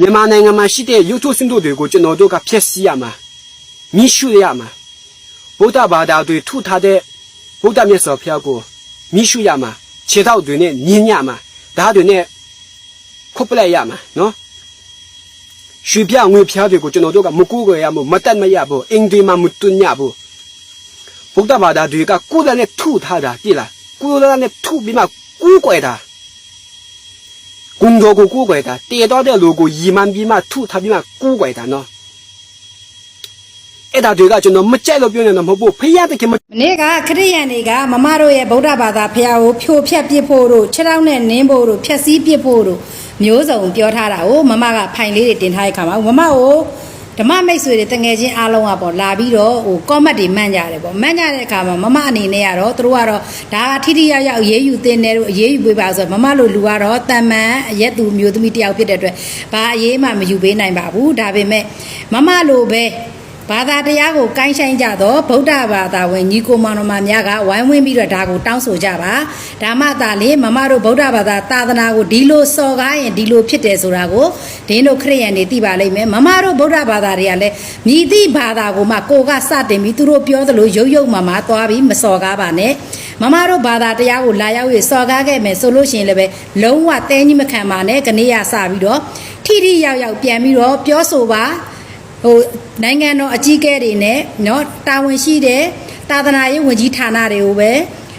မြန်မာနိုင်ငံမှာရှိတဲ့ရုပ်ထုစင်တို့တွေကိုကျွန်တော်တို့ကဖျက်ဆီးရမှာမိရှုရမှာဗုဒ္ဓဘာသာတွေထုထားတဲ့ဗုဒ္ဓမြတ်စွာဘုရားကိုမိရှုရမှာခြေထောက်တွေနဲ့ညင်ညမှာဓာတ်တွေနဲ့ခုတ်ပလိုက်ရမှာနော်ရွှေပြငွေပြားတွေကိုကျွန်တော်တို့ကမကူကြရဘူးမတတ်မရဘူးအင်ဒီမှာမတွညဘူးဗုဒ္ဓဘာသာတွေကကိုယ်တိုင်နဲ့ထုထားတာတိလားကိုယ်တိုင်နဲ့ထုပြီးမှကူးကွယ်တာ 工作ကိုကိုးကွယ်တာတည်တော့တဲ့လူကိုရီမှန်ပြီးမှထုထားပြီးမှကိုးကွယ်တာနော်အဲ့ဒါတွေကကျွန်တော်မကြိုက်လို့ပြောနေတာမဟုတ်ဘူးဖယားတခင်မမနေ့ကခရစ်ယာန်တွေကမမတို့ရဲ့ဗုဒ္ဓဘာသာဖះကိုဖြိုဖျက်ပစ်ဖို့တို့ခြေထောက်နဲ့နင်းဖို့တို့ဖျက်ဆီးပစ်ဖို့တို့မျိုးစုံပြောထားတာကိုမမကဖိုင်လေးတွေတင်ထားတဲ့ခါမှာမမကို ဓမ္မမိတ်ဆွေတွေတငယ်ချင်းအားလုံးကပေါ့လာပြီးတော့ဟိုကောမတ်တွေမှန်းကြတယ်ပေါ့မှန်းကြတဲ့အခါမှာမမအနေနဲ့ကတော့သူတို့ကတော့ဒါကထိထိရောက်ရောက်အေးအေးယူတင်တယ်လို့အေးအေးယူပေးပါဆိုတော့မမလိုလူကတော့တန်မန်အရက်သူမျိုးသမီးတယောက်ဖြစ်တဲ့အတွက်ဘာအေးမှမယူပေးနိုင်ပါဘူးဒါပေမဲ့မမလိုပဲ ဘာသာတရားကိုကိုင်းဆိုင်ကြတော့ဗုဒ္ဓဘာသာဝင်ညီကိုမောင်နှမများကဝိုင်းဝန်းပြီးတော့ဒါကိုတောင်းဆိုကြပါဒါမှသာလေမမတို့ဗုဒ္ဓဘာသာသာသနာကိုဒီလိုစော်ကားရင်ဒီလိုဖြစ်တယ်ဆိုတာကိုဒင်းတို့ခရိယန်တွေသိပါလိမ့်မယ်မမတို့ဗုဒ္ဓဘာသာတွေကလည်းမြည်သည့်ဘာသာကိုမှကိုကစတင်ပြီးသူတို့ပြောသလိုရုပ်ရုပ်မှမှသွားပြီးမစော်ကားပါနဲ့မမတို့ဘာသာတရားကိုလာရောက်ရစော်ကားခဲ့မယ်ဆိုလို့ရှိရင်လည်းပဲလုံးဝတဲကြီးမခံပါနဲ့ကနေရစပြီးတော့ထိထိရောက်ရောက်ပြန်ပြီးတော့ပြောဆိုပါ ဟိုနိုင်ငံတော်အကြီးအကဲတွေနဲ့เนาะတာဝန်ရှိတဲ့သာသနာရေးဝန်ကြီးဌာနတွေကိုပဲ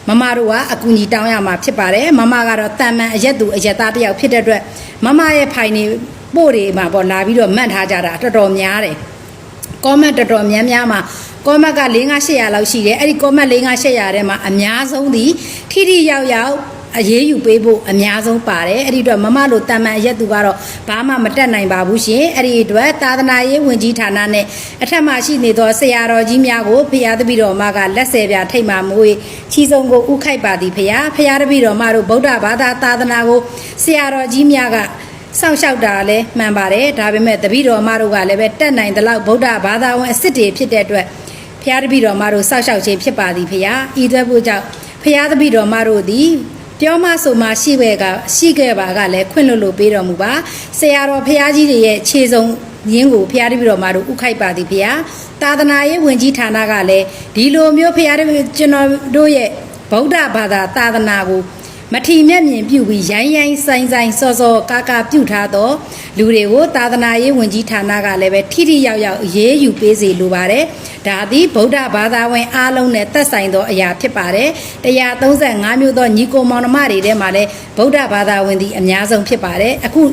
မမတို့ကအကူအညီတောင်းရမှာဖြစ်ပါတယ်မမကတော့တန်မန်အရက်သူအရက်သားတစ်ယောက်ဖြစ်တဲ့အတွက်မမရဲ့ဖိုင်နေပို့တွေမှာပေါ့လာပြီးတော့မှတ်ထားကြတာတော်တော်များတယ် ကောမန့်တော်တော်များများမှာကောမန့်က4 5 800လောက်ရှိတယ်အဲ့ဒီကောမန့်4 5 800ထဲမှာအများဆုံးသည်ထိထိရောက်ရောက် အရေးယူပေးဖို့အများဆုံးပါတယ်အဲ့ဒီအတွက်မမလိုတန်မန်အရက်သူကတော့ဘာမှမတက်နိုင်ပါဘူးရှင်အဲ့ဒီအတွက်သာသနာရေးဝန်ကြီးဌာနနဲ့အထက်မှရှိနေသောဆရာတော်ကြီးများကိုဖရာတပည့်တော်မကလက်ဆယ်ပြထိတ်မှမွေးချီစုံကိုဥခိုက်ပါသည်ဖရာဖရာတပည့်တော်မတို့ဗုဒ္ဓဘာသာသာသနာကိုဆရာတော်ကြီးများကစောင့်ရှောက်တာလည်းမှန်ပါတယ်ဒါပေမဲ့တပည့်တော်မတို့ကလည်းပဲတက်နိုင်တဲ့လောက်ဗုဒ္ဓဘာသာဝင်အစ်စ်တွေဖြစ်တဲ့အတွက်ဖျားတပည့်တော်မတို့စောင့်ရှောက်ခြင်းဖြစ်ပါသည်ဖျားဤသက်ဖို့ကြောင့်ဖျားတပည့်တော်မတို့သည် ပြောမဆိုမှရှိပဲကရှိခဲ့ပါကလည်းခွင့်လွှတ်လို့ပေးတော်မူပါဆရာတော်ဖျားကြီးတွေရဲ့ခြေစုံရင်းကိုဖျားတပည့်တော်မတို့ဥခိုက်ပါသည်ဖျားသာသနာရေးဝင်ကြီးဌာနကလည်းဒီလိုမျိုးဖျားတပည့်ကျွန်တော်တို့ရဲ့ဗုဒ္ဓဘာသာသာသနာကို မထီမဲ့မြင်ပြုပြီးရိုင်းရိုင်းဆိုင်ဆိုင်စောစောကာကာပြုထားတော့လူတွေကိုသာသနာရေးဝန်ကြီးဌာနကလည်းပဲထိထိရောက်ရောက်အရေးယူပေးစေလိုပါတယ်။ဒါသည်ဗုဒ္ဓဘာသာဝင်အားလုံးနဲ့သက်ဆိုင်သောအရာဖြစ်ပါတယ်။135မျိုးသောညီကိုမောင်နှမတွေထဲမှာလည်းဗုဒ္ဓဘာသာဝင်သည်အများဆုံးဖြစ်ပါတယ်။အခု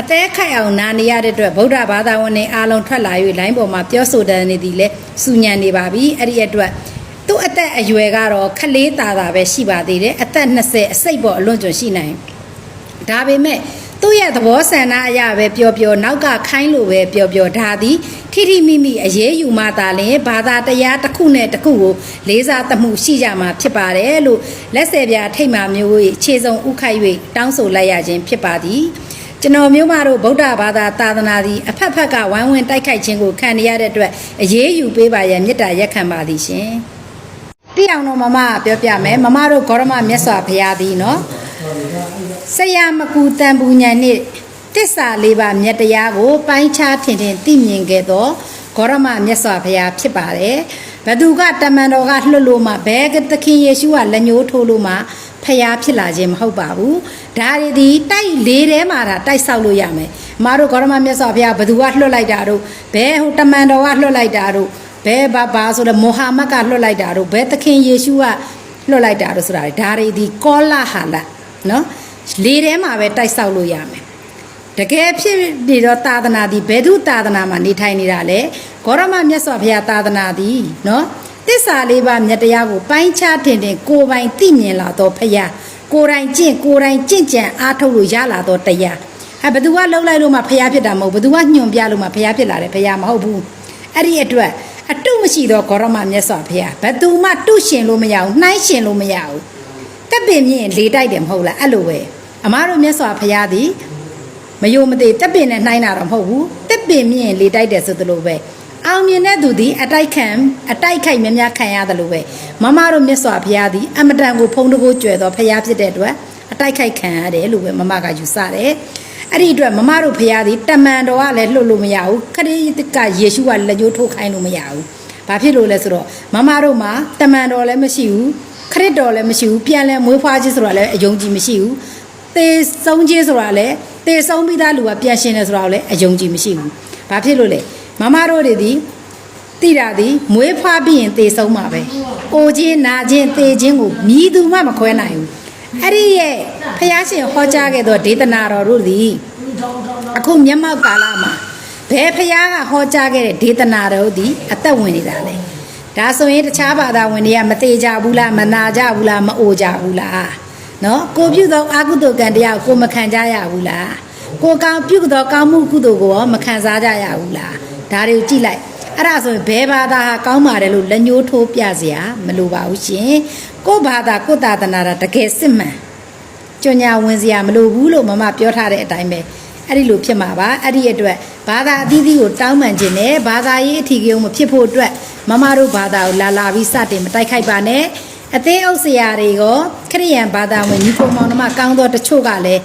အသေးခိုက်အောင်နာနေရတဲ့အတွက်ဗုဒ္ဓဘာသာဝင်တွေအားလုံးထွက်လာ၍လိုင်းပေါ်မှာပြောဆိုတဲ့နေသည်လဲစူညံနေပါပြီ။အဲ့ဒီအတွက် သူ့အသက်အရွယ်ကတော့ခလေးတာတာပဲရှိပါသေးတယ်အသက်20အစိတ်ပေါ်အလွန်ကျွံရှိနိုင်ဒါပေမဲ့သူ့ရဲ့သဘောဆန္ဒအရာပဲပျော်ပျော်နောက်ကခိုင်းလို့ပဲပျော်ပျော်ဒါသည်ထိထိမိမိအရေးယူမှသာလျှင်ဘာသာတရားတစ်ခုနဲ့တစ်ခုကိုလေးစားသမှုရှိကြမှာဖြစ်ပါတယ်လို့လက်ဆယ်ပြာထိတ်မှမျိုး၏ခြေစုံဥခိုက်၍တောင်းဆိုလိုက်ရခြင်းဖြစ်ပါသည်ကျွန်တော်မျိုးမတို့ဗုဒ္ဓဘာသာသာသနာသည်အဖက်ဖက်ကဝိုင်းဝန်းတိုက်ခိုက်ခြင်းကိုခံရတဲ့အတွက်အရေးယူပေးပါရန်မေတ္တာရက်ခံပါသည်ရှင် တိအောင်တော့မမကပြောပြမယ်မမတို့ဂေါရမမြတ်စွာဘုရားသည်နော်ဆရာမကူတန်ပူညာနှင့်တစ္ဆာလေးပါမြတ်တရားကို ပိုင်းခြားထင်ထင်သိမြင်ခဲ့သောဂေါရမမြတ်စွာဘုရားဖြစ်ပါတယ်ဘသူကတမန်တော်ကလှုပ်လို့မှဘဲကသခင်ယေရှုကလက်ညှိုးထိုးလို့မှဖျားဖြစ်လာခြင်းမဟုတ်ပါဘူးဒါတွေဒီတိုက်လေးထဲမှာဒါတိုက်ဆောက်လို့ရမယ်အမတို့ဂေါရမမြတ်စွာဘုရားဘသူကလှုပ်လိုက်တာတို့ဘဲဟိုတမန်တော်ကလှုပ်လိုက်တာတို့ ဘဲဘာဘာဆိုတော့မိုဟာမက်ကလွတ်လိုက်တာတို့ဘဲသခင်ယေရှုကလွတ်လိုက်တာတို့ဆိုတာဒါတွေဒီကောလာဟာလနော်လေထဲမှာပဲတိုက်ဆောက်လို့ရမယ်တကယ်ဖြစ်နေတော့သာသနာဒီဘယ်သူသာသနာမှာနေထိုင်နေတာလဲဂေါရမမြတ်စွာဘုရားသာသနာဒီနော်တစ္ဆာလေးပါးမြတ်တရားကိုပိုင်းခြားထင်ထင်ကိုယ်ပိုင်သိမြင်လာတော့ဖရာကိုယ်တိုင်ကျင့်ကိုယ်တိုင်ကျင့်ကြံအားထုတ်လို့ရလာတော့တရားအဲဘသူကလှုပ်လိုက်လို့မှဖရာဖြစ်တာမဟုတ်ဘသူကညွန်ပြလို့မှဖရာဖြစ်လာတယ်ဖရာမဟုတ်ဘူးအဲ့ဒီအတွက် အတုမရှိသောဂေါရမမြတ်စွာဘုရားဘသူမှတုရှင်လို့မရဘူးနှိုင်းရှင်လို့မရဘူးတက်ပင်မြင့်လေတိုက်တယ်မဟုတ်လားအဲ့လိုပဲအမားတို့မြတ်စွာဘုရားသည်မယုံမသိတက်ပင်နဲ့နှိုင်းတာတော့မဟုတ်ဘူးတက်ပင်မြင့်လေတိုက်တယ်ဆိုသလိုပဲအောင်မြင်တဲ့သူသည်အတိုက်ခံအတိုက်ခိုက်များများခံရတယ်လို့ပဲမမတို့မြတ်စွာဘုရားသည်အမတန်ကိုဖုံးတကိုးကျွယ်သောဘုရားဖြစ်တဲ့အတွက်အတိုက်ခိုက်ခံရတယ်လို့ပဲမမကယူဆတယ် အဲ့ဒီအတွက်မမတို့ဖရာသည်တမန်တော်ကလည်းလှုပ်လို့မရဘူးခရစ်ကယေရှုကလက်ညှိုးထိုးခိုင်းလို့မရဘူးဘာဖြစ်လို့လဲဆိုတော့မမတို့မှာတမန်တော်လည်းမရှိဘူးခရစ်တော်လည်းမရှိဘူးပြန်လဲမွေးဖွားခြင်းဆိုတာလည်းအယုံကြည်မရှိဘူးသေဆုံးခြင်းဆိုတာလည်းသေဆုံးပြီးသားလူကပြန်ရှင်တယ်ဆိုတာကိုလည်းအယုံကြည်မရှိဘူးဘာဖြစ်လို့လဲမမတို့တွေသည်တိတာသည်မွေးဖွားပြီးရင်သေဆုံးမှာပဲ။အိုခြင်းနာခြင်းသေခြင်းကိုမြည်သူမှမခွဲနိုင်ဘူး။ အဲ့ဒီရဲ့ဖះရှင်ဟောကြားခဲ့သောဒေသနာတော်တို့သည်အခုမျက်မှောက်ကာလမှာဘယ်ဖះကဟောကြားခဲ့တဲ့ဒေသနာတော်သည်အသက်ဝင်နေတာလဲ။ဒါဆိုရင်တခြားဘာသာဝင်တွေကမသေးကြဘူးလားမနာကြဘူးလားမအိုကြဘူးလား။နော်ကိုပြုသောအာကုသိုလ်ကံတရားကိုကိုမခံကြရဘူးလား။ကိုကောင်းပြုသောကောင်းမှုကုသိုလ်ကိုရောမခံစားကြရဘူးလား။ဒါတွေကိုကြည့်လိုက် အဲ့ဒါဆိုရင်ဘယ်ဘာသာဟာကောင်းပါတယ်လို့လက်ညှိုးထိုးပြစရာမလိုပါဘူးရှင်ကိုယ့်ဘာသာကိုယ့်သာသနာတာတကယ်စစ်မှန်ကြွညာဝင်စရာမလိုဘူးလို့မမပြောထားတဲ့အတိုင်းပဲအဲ့ဒီလိုဖြစ်မှာပါအဲ့ဒီအတွက်ဘာသာအသီးသီးကိုတောင်းပန်ခြင်းနဲ့ဘာသာရေးအထီးကယုံမဖြစ်ဖို့အတွက်မမတို့ဘာသာကိုလာလာပြီးစတင်မတိုက်ခိုက်ပါနဲ့အသေးအုပ်စရာတွေရောခရိယန်ဘာသာဝင်ညီကိုမောင်နှမကောင်းသောတချို့ကလည်း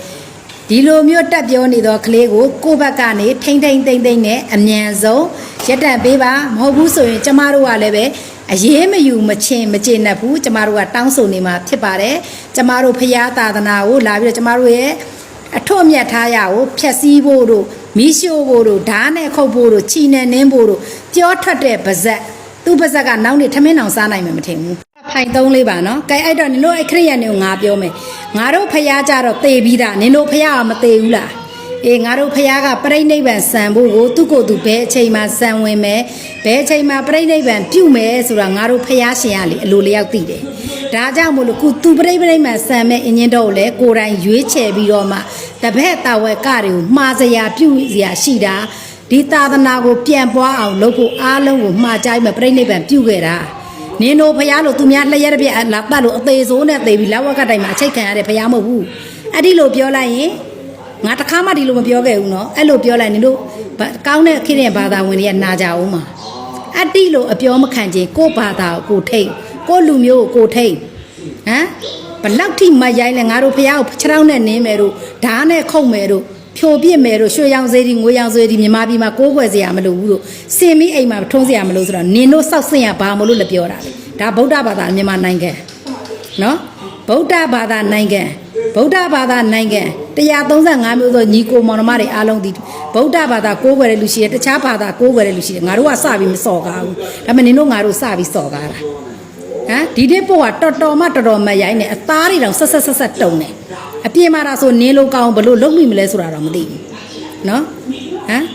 ဒီလိုမျိုးတက်ပြောနေသောကလေးကိုကိုယ့်ဘက်ကနေထိမ့်ထိမ့်သိမ့်သိမ့်နဲ့အမြန်ဆုံးရက်တက်ပေးပါမဟုတ်ဘူးဆိုရင်ကျမတို့ကလည်းပဲအရေးမယူမချင်းမကျေနပ်ဘူးကျမတို့ကတောင်းဆိုနေမှာဖြစ်ပါတယ်ကျမတို့ဖရာသာသနာကိုလာပြီးတော့ကျမတို့ရဲ့အထွတ်အမြတ်ထားရကိုဖြက်စီးဖို့တို့မီးရှို့ဖို့တို့ဓာတ်နဲ့ခုတ်ဖို့တို့ချီနဲ့နင်းဖို့တို့ပြောထွက်တဲ့ပါဇက်သူ့ပါဇက်ကနောက်နေထမင်းအောင်စားနိုင်မှာမထင်ဘူး ဖိုင်သုံးလေးပါနော်။ကဲအဲ့တော့နင်တို့အဲ့ခရိယန်တွေကိုငါပြောမယ်။ငါတို့ဖះကြတော့သေပြီးသားနင်တို့ဖះကမသေဘူးလား။အေးငါတို့ဖះကပြိဋိနိဗ္ဗာန်စံဖို့ကိုသူ့ကိုယ်သူဘယ်အချိန်မှစံဝင်မယ်။ဘယ်အချိန်မှပြိဋိနိဗ္ဗာန်ပြုမယ်ဆိုတာငါတို့ဖះရှင်ကလေအလိုလျောက်သိတယ်။ဒါကြောင့်မို့လို့ခုသူပြိဋိနိဗ္ဗာန်စံမဲ့အင်ဂျင်တော့ကိုလေကိုယ်တိုင်ရွေးချယ်ပြီးတော့မှတပည့်တာဝက်ကတွေကိုမှားစရာပြုစရာရှိတာဒီသာသနာကိုပြန်ပွားအောင်လုပ်ဖို့အားလုံးကိုမှားကြိုက်မဲ့ပြိဋိနိဗ္ဗာန်ပြုခဲ့တာ။ နင်တို့ဖရားလို့သူများလျှက်တစ်ပြက်လာတတ်လို့အသေးစိုးနဲ့သေပြီးလက်ဝက်ကတိုင်မှာအချိတ်ခံရတဲ့ဖရားမဟုတ်ဘူးအဲ့ဒီလိုပြောလိုက်ရင်ငါတခါမှဒီလိုမပြောခဲ့ဘူးเนาะအဲ့လိုပြောလိုက်နင်တို့ဘာကောင်းတဲ့ခေတ်ရဲ့ဘာသာဝင်တွေကနာကြအောင်မှာအတိလိုအပြောမခံခြင်းကိုယ့်ဘာသာကိုကိုယ်ထိတ်ကိုယ့်လူမျိုးကိုကိုယ်ထိတ်ဟမ်ဘလောက်ထိမရိုင်းလဲငါတို့ဖရားကိုခြေထောက်နဲ့နင်းမယ်တို့ဓာတ်နဲ့ခုတ်မယ်တို့ ဖြိုပြစ်မယ်တို့ရွှေရောင်စေးဒီငွေရောင်စေးဒီမြမပြည်မှာကိုးကွယ်စရာမလိုဘူးတို့စင်ပြီးအိမ်မှာထုံးစရာမလိုဆိုတော့နင်တို့စောက်စင်ရဘာမလို့လည်းပြောတာလေဒါဗုဒ္ဓဘာသာမြန်မာနိုင်ငံနော်ဗုဒ္ဓဘာသာနိုင်ငံဗုဒ္ဓဘာသာနိုင်ငံ135မျိုးသောညီကိုမောင်နှမတွေအားလုံးဒီဗုဒ္ဓဘာသာကိုးကွယ်တဲ့လူရှိတယ်တခြားဘာသာကိုးကွယ်တဲ့လူရှိတယ်ငါတို့ကစပြီးမစော်ကားဘူးဒါပေမဲ့နင်တို့ငါတို့စပြီးစော်ကားတာဟမ်ဒီတဲ့ပို့ကတော်တော်မှတော်တော်မရိုင်းနဲ့အသားတွေတောင်ဆက်ဆက်ဆက်ဆက်တုံနေ အပြင်မှာဒါဆိုနင်းလို့ကောင်းဘလို့လုံးမိမလဲဆိုတာတော့မသိဘူးနော်ဟမ်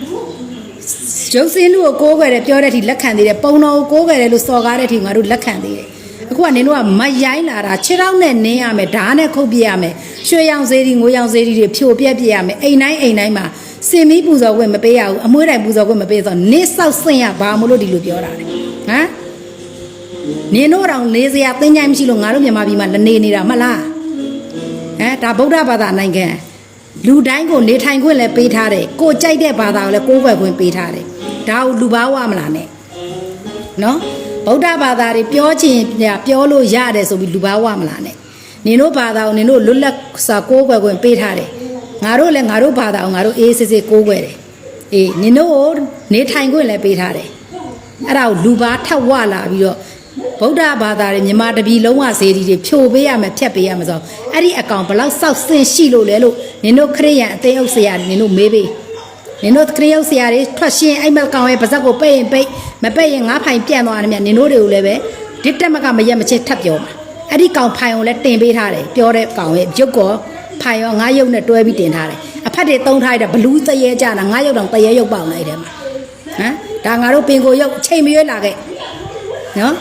ရုပ်စင်းလူကိုကိုးကွယ်တယ်ပြောတဲ့အထိလက်ခံသေးတယ်ပုံတော်ကိုကိုးကွယ်တယ်လို့စော်ကားတဲ့အထိငါတို့လက်ခံသေးတယ်အခုကနင်တို့ကမရိုင်းလာတာခြေထောက်နဲ့နင်းရမယ်ဓာတ်နဲ့ခုတ်ပြရမယ်ရွှေရောင်စေးဒီငွေရောင်စေးဒီတွေဖြိုပြက်ပြရမယ်အိမ်တိုင်းအိမ်တိုင်းမှာစင်မီးပူဇော်ခွင့်မပေးရဘူးအမွှေးတိုင်ပူဇော်ခွင့်မပေးဆိုတော့နစ်ဆောက်ဆင့်ရဘာမလို့ဒီလိုပြောတာလဲဟမ်နင်တို့တောင်နေစရာသင်္ချိုင်းမရှိလို့ငါတို့မြန်မာပြည်မှာလနေနေတာမလားဟမ် ဒါဗုဒ္ဓဘာသာနိုင်ငံလူတိုင်းကိုနေထိုင်ခွင့်လည်းပေးထားတယ်ကိုကြိုက်တဲ့ဘာသာကိုလည်းကိုးကွယ်ခွင့်ပေးထားတယ်ဒါကိုလူဘာဝမလားနဲ့နော်ဗုဒ္ဓဘာသာတွေပြောချင်ပြောလို့ရတယ်ဆိုပြီးလူဘာဝမလားနဲ့နင်တို့ဘာသာကိုနင်တို့လွတ်လပ်စွာကိုးကွယ်ခွင့်ပေးထားတယ်ငါတို့လည်းငါတို့ဘာသာကိုငါတို့အေးစစ်စစ်ကိုးကွယ်တယ်အေးနင်တို့ကိုနေထိုင်ခွင့်လည်းပေးထားတယ်အဲ့ဒါကိုလူပါထက်ဝလာပြီးတော့ ဗုဒ္ဓဘာသာတွေမြန်မာတပြည်လုံးဝဇေဒီတွေဖြိုပေးရမယ်ဖြတ်ပေးရမယ်ဆိုတော့အဲ့ဒီအကောင်ဘလောက်စောက်ဆင်ရှိလို့လဲလို့နင်တို့ခရိယန်အသေးအုပ်ဆရာနင်တို့မေးပေးနင်တို့ခရိယုပ်ဆရာတွေထွက်ရှင်းအဲ့မကောင်ရဲ့ပါဇက်ကိုပိတ်ရင်ပိတ်မပိတ်ရင်ငါးဖိုင်ပြန့်သွားတယ်မြတ်နင်တို့တွေကိုလည်းပဲဒစ်တက်မကမရက်မချင်းထပ်ပြောမှာအဲ့ဒီကောင်ဖိုင်ကိုလည်းတင်ပေးထားတယ်ပြောတဲ့ကောင်ရဲ့ရုပ်ကောဖိုင်ရောငါးရုပ်နဲ့တွဲပြီးတင်ထားတယ်အဖက်တွေသုံးထားတဲ့ဘလူးသရဲကြတာငါးရုပ်တောင်တရဲရုပ်ပေါအောင်လိုက်တယ်မှာဟမ်ဒါငါတို့ပင်ကိုရုပ်အချိန်မရွေးလာခဲ့နော်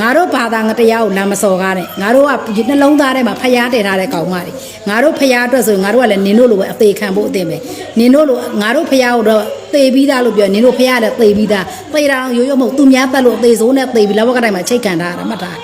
ငါတို့ဘာသာငတရားကိုလာမစော်ကားနဲ့ငါတို့ကဒီနှလုံးသားထဲမှာဖျားတည်ထားတဲ့ကောင်မတွေငါတို့ဖျားအတွက်ဆိုရင်ငါတို့ကလည်းနင်တို့လိုပဲအသေးခံဖို့အသင့်ပဲနင်တို့လိုငါတို့ဖျားကိုတော့သေပြီးသားလို့ပြောနင်တို့ဖျားလည်းသေပြီးသားသေတာရိုးရိုးမဟုတ်သူများတက်လို့အသေးစိုးနဲ့သေပြီးလောကတိုင်းမှာချိတ်ခံထားရတာမှတ်ထား